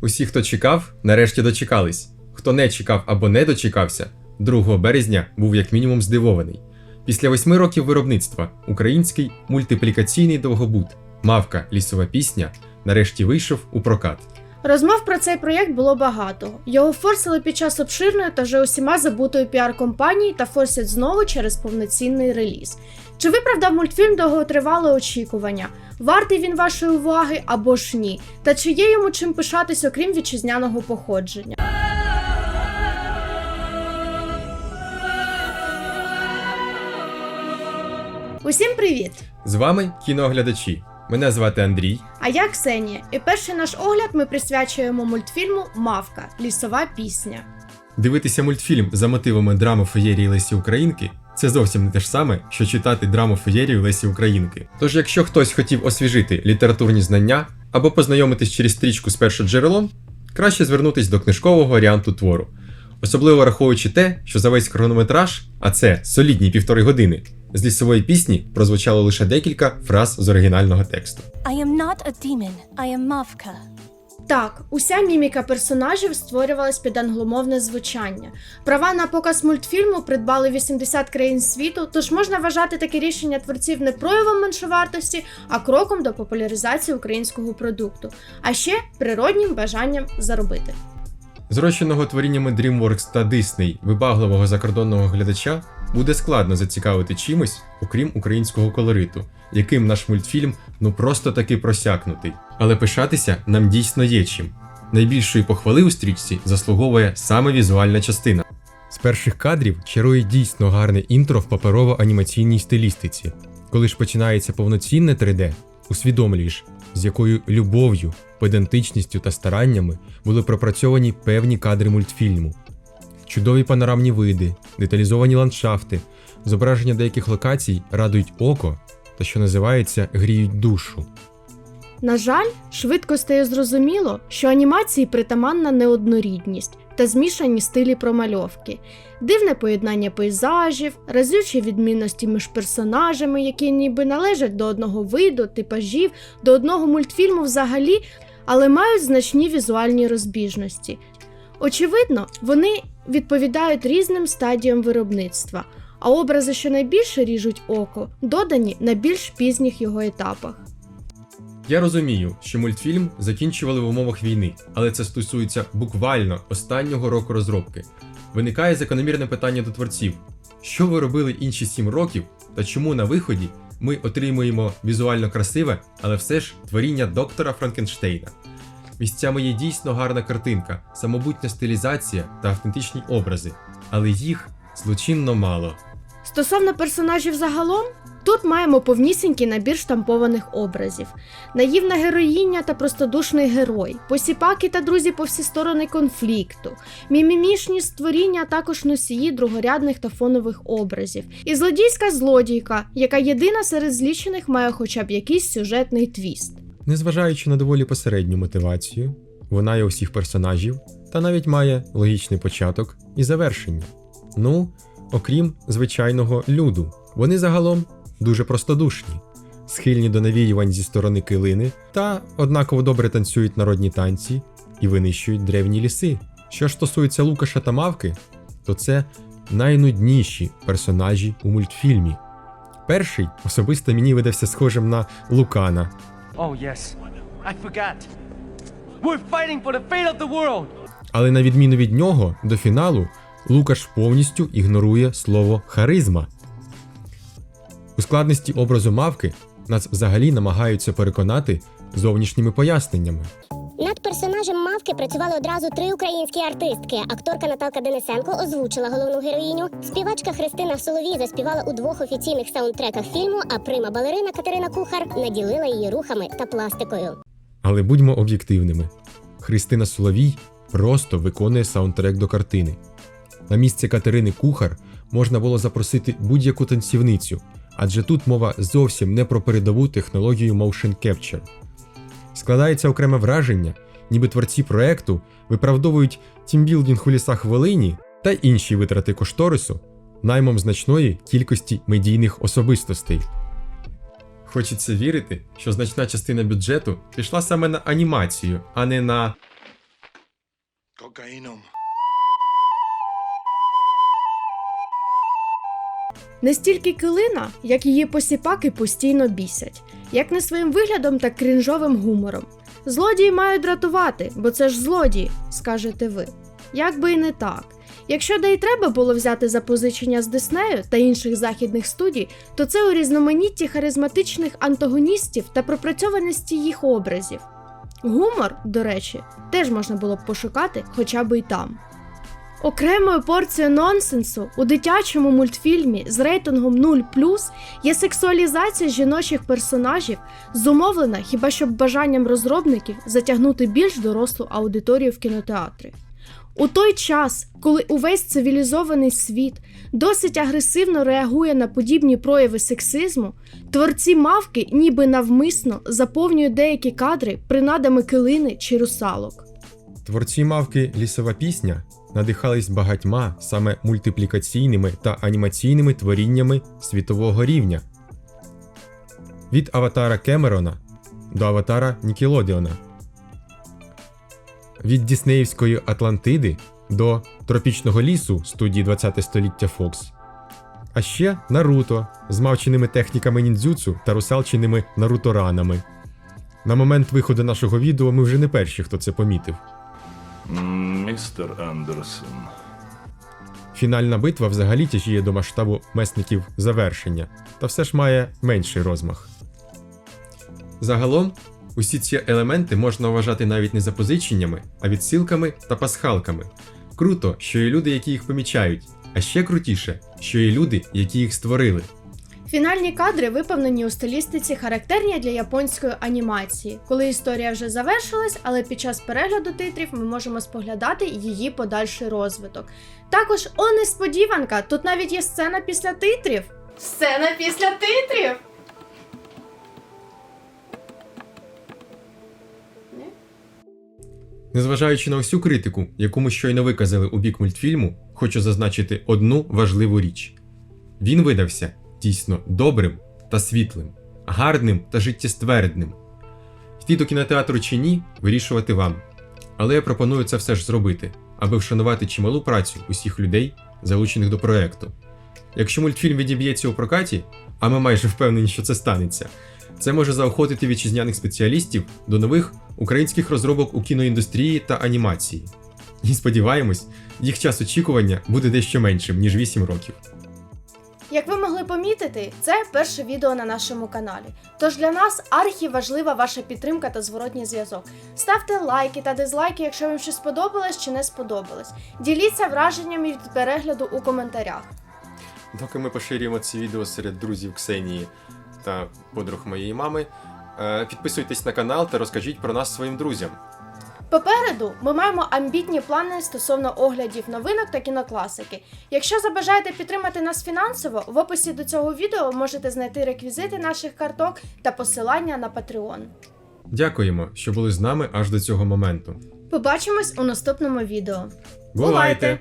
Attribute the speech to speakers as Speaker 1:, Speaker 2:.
Speaker 1: Усі, хто чекав, нарешті дочекались. Хто не чекав або не дочекався, 2 березня був як мінімум здивований. Після восьми років виробництва український мультиплікаційний довгобут Мавка лісова пісня нарешті вийшов у прокат.
Speaker 2: Розмов про цей проєкт було багато. Його форсили під час обширної та вже усіма забутої піар-компанії та форсять знову через повноцінний реліз. Чи виправдав мультфільм довготривале очікування? Вартий він вашої уваги або ж ні? Та чи є йому чим пишатись, окрім вітчизняного походження? Усім привіт!
Speaker 1: З вами кінооглядачі. Мене звати Андрій.
Speaker 2: А я Ксенія, і перший наш огляд ми присвячуємо мультфільму Мавка лісова пісня.
Speaker 1: Дивитися мультфільм за мотивами драми феєрії Лесі Українки це зовсім не те ж саме, що читати драму феєрію Лесі Українки. Тож, якщо хтось хотів освіжити літературні знання або познайомитись через стрічку з першоджерелом, краще звернутись до книжкового варіанту твору. Особливо враховуючи те, що за весь хронометраж, а це солідні півтори години, з лісової пісні прозвучало лише декілька фраз з оригінального тексту.
Speaker 3: I am not a demon, I am Mavka.
Speaker 2: Так, уся міміка персонажів створювалась під англомовне звучання. Права на показ мультфільму придбали 80 країн світу, тож можна вважати таке рішення творців не проявом меншовартості, а кроком до популяризації українського продукту, а ще природнім бажанням заробити.
Speaker 1: Зрощеного творіннями DreamWorks та Disney вибагливого закордонного глядача буде складно зацікавити чимось, окрім українського колориту, яким наш мультфільм ну просто таки просякнутий. Але пишатися нам дійсно є чим. Найбільшої похвали у стрічці заслуговує саме візуальна частина. З перших кадрів чарує дійсно гарне інтро в паперово-анімаційній стилістиці. Коли ж починається повноцінне 3D, усвідомлюєш, з якою любов'ю, педантичністю та стараннями були пропрацьовані певні кадри мультфільму. Чудові панорамні види, деталізовані ландшафти, зображення деяких локацій радують око та, що називається, гріють душу.
Speaker 2: На жаль, швидко стає зрозуміло, що анімації притаманна неоднорідність та змішані стилі промальовки, дивне поєднання пейзажів, разючі відмінності між персонажами, які ніби належать до одного виду, типажів, до одного мультфільму взагалі, але мають значні візуальні розбіжності. Очевидно, вони відповідають різним стадіям виробництва, а образи, що найбільше ріжуть око, додані на більш пізніх його етапах.
Speaker 1: Я розумію, що мультфільм закінчували в умовах війни, але це стосується буквально останнього року розробки. Виникає закономірне питання до творців: що ви робили інші сім років, та чому на виході ми отримуємо візуально красиве, але все ж творіння доктора Франкенштейна. Місцями є дійсно гарна картинка, самобутня стилізація та автентичні образи, але їх злочинно мало.
Speaker 2: Стосовно персонажів загалом, тут маємо повнісінький набір штампованих образів: наївна героїня та простодушний герой, посіпаки та друзі по всі сторони конфлікту, мімімішні створіння, також носії другорядних та фонових образів, і злодійська злодійка, яка єдина серед злічених має хоча б якийсь сюжетний твіст.
Speaker 1: Незважаючи на доволі посередню мотивацію, вона є у всіх персонажів та навіть має логічний початок і завершення. Ну, окрім звичайного люду, вони загалом дуже простодушні, схильні до навіювань зі сторони килини та однаково добре танцюють народні танці і винищують древні ліси. Що ж стосується Лукаша та Мавки, то це найнудніші персонажі у мультфільмі. Перший особисто мені видався схожим на Лукана,
Speaker 4: Oh, yes. I forgot. We're fighting for the fate of the world!
Speaker 1: Але на відміну від нього, до фіналу Лукаш повністю ігнорує слово харизма. У складності образу мавки нас взагалі намагаються переконати зовнішніми поясненнями.
Speaker 5: Над персонажем мавки працювали одразу три українські артистки. Акторка Наталка Денисенко озвучила головну героїню. Співачка Христина Соловій заспівала у двох офіційних саундтреках фільму. А прима балерина Катерина Кухар наділила її рухами та пластикою.
Speaker 1: Але будьмо об'єктивними: Христина Соловій просто виконує саундтрек до картини. На місце Катерини Кухар можна було запросити будь-яку танцівницю, адже тут мова зовсім не про передову технологію Motion Capture. Складається окреме враження, ніби творці проекту виправдовують тімбілдинг у лісах Волині та інші витрати кошторису наймом значної кількості медійних особистостей. Хочеться вірити, що значна частина бюджету пішла саме на анімацію, а не на
Speaker 6: Cocainum.
Speaker 2: Не стільки килина, як її посіпаки постійно бісять, як не своїм виглядом, так крінжовим гумором. Злодії мають дратувати, бо це ж злодії, скажете ви. Як би і не так. Якщо де й треба було взяти запозичення з Диснею та інших західних студій, то це у різноманітті харизматичних антагоністів та пропрацьованості їх образів. Гумор, до речі, теж можна було б пошукати хоча б і там. Окремою порцією нонсенсу у дитячому мультфільмі з рейтингом 0 є сексуалізація жіночих персонажів, зумовлена хіба що бажанням розробників затягнути більш дорослу аудиторію в кінотеатри. У той час, коли увесь цивілізований світ досить агресивно реагує на подібні прояви сексизму, творці мавки ніби навмисно заповнюють деякі кадри принадами килини чи русалок.
Speaker 1: Творці мавки Лісова пісня надихались багатьма саме мультиплікаційними та анімаційними творіннями світового рівня. Від аватара Кемерона до аватара Нікелодіона. Від Діснеївської Атлантиди до Тропічного лісу студії 20 століття Fox. А ще Наруто з мавченими техніками ніндзюцу та русалченими наруторанами. На момент виходу нашого відео ми вже не перші, хто це помітив.
Speaker 6: Містер Андерсон.
Speaker 1: Фінальна битва взагалі тяжіє до масштабу месників завершення, та все ж має менший розмах. Загалом, усі ці елементи можна вважати навіть не запозиченнями, а відсилками та пасхалками. Круто, що є люди, які їх помічають, а ще крутіше, що є люди, які їх створили.
Speaker 2: Фінальні кадри виповнені у стилістиці, характерні для японської анімації, коли історія вже завершилась, але під час перегляду титрів ми можемо споглядати її подальший розвиток. Також, о, несподіванка! Тут навіть є сцена після титрів. Сцена після титрів!
Speaker 1: Незважаючи на всю критику, яку ми щойно виказали у бік мультфільму, хочу зазначити одну важливу річ: він видався дійсно добрим та світлим, гарним та життєствердним. Йти до кінотеатру чи ні, вирішувати вам. Але я пропоную це все ж зробити, аби вшанувати чималу працю усіх людей, залучених до проекту. Якщо мультфільм відіб'ється у прокаті, а ми майже впевнені, що це станеться, це може заохотити вітчизняних спеціалістів до нових українських розробок у кіноіндустрії та анімації. І сподіваємось, їх час очікування буде дещо меншим, ніж 8 років.
Speaker 2: Як ви могли помітити, це перше відео на нашому каналі. Тож для нас архі важлива ваша підтримка та зворотній зв'язок. Ставте лайки та дизлайки, якщо вам щось сподобалось чи не сподобалось. Діліться враженнями від перегляду у коментарях.
Speaker 1: Доки ми поширюємо ці відео серед друзів Ксенії та подруг моєї мами, е, підписуйтесь на канал та розкажіть про нас своїм друзям.
Speaker 2: Попереду ми маємо амбітні плани стосовно оглядів новинок та кінокласики. Якщо забажаєте підтримати нас фінансово, в описі до цього відео можете знайти реквізити наших карток та посилання на Patreon.
Speaker 1: Дякуємо, що були з нами аж до цього моменту.
Speaker 2: Побачимось у наступному відео.
Speaker 1: Бувайте!